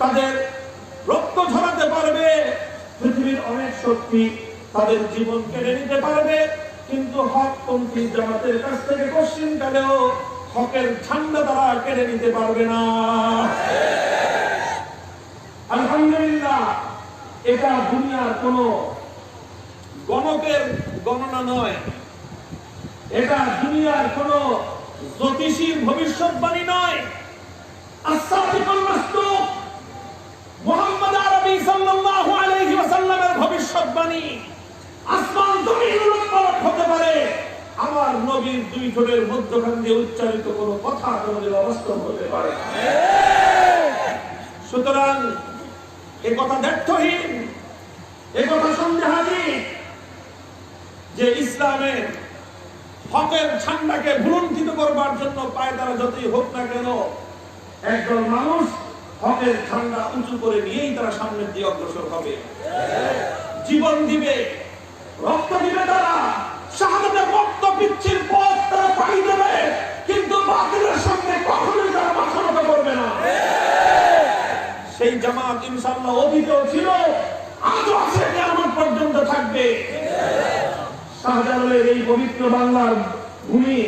তাদের রক্ত ঝরাতে পারবে, পৃথিবীর অনেক শক্তি তাদের জীবন কেড়ে নিতে পারবে, কিন্তু হকপন্থী জামাতের কাছ থেকে কোশ্চিন কালেও হকের ঠান্ডা তারা কেড়ে নিতে পারবে না। আলহামদুলিল্লাহ, এটা দুনিয়ার কোন গণকের গণনা নয়। এটা দুনিয়ার কোন জ্যোতিষীর ভবিষ্যৎবাণী নয়। আসমান জমিন উলটপালট হতে পারে। আমার নবীর দুই ঠোঁটের মধ্যখান দিয়ে উচ্চারিত কোনো কথা কোনোদিন অবাস্তব হতে পারে সুতরাং এ কথা ব্যর্থহীন, এ কথা সন্দেহাতীত যে ইসলামের হকের ঝান্ডাকে ভুলুণ্ঠিত করবার জন্য পায় তারা যতই হোক না কেন একদল মানুষ হকের ঝান্ডা উঁচু করে নিয়েই তারা সামনের দিকে অগ্রসর হবে। জীবন দিবে, রক্ত দিবে তারা, শাহাদাতের রক্ত পিচ্ছির পথ তারা পাড়ি দেবে, কিন্তু বাতিলের সামনে কখনোই তারা মাথা করবে না। সেই জামাত ইনশাআল্লাহ অতীতেও ছিল, আজও আছে কেমন পর্যন্ত থাকবে। শাহজালালের এই পবিত্র বাংলার ভূমি,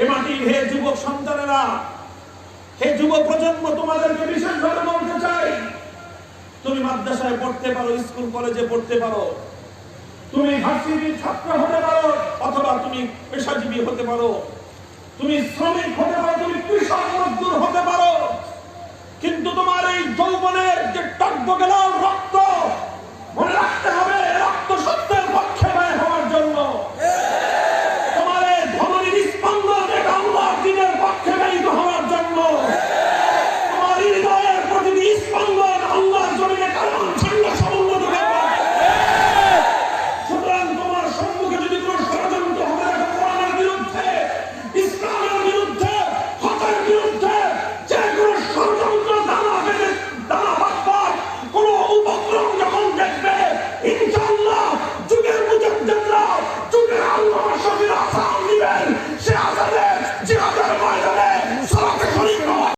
এ মাটির হে যুবক সন্তানেরা, হে যুব প্রজন্ম তোমাদেরকে বিশেষভাবে বলতে চাই তুমি মাদ্রাসায় পড়তে পারো, স্কুল, কলেজে পড়তে পারো। তুমি ভার্সিটির ছাত্র হতে পারো, অথবা তুমি পেশাজীবী হতে পারো। তুমি শ্রমিক হতে পারো, তুমি কৃষক মজদুর হতে পারো। কিন্তু তোমার এই যৌবনের যে টকবকে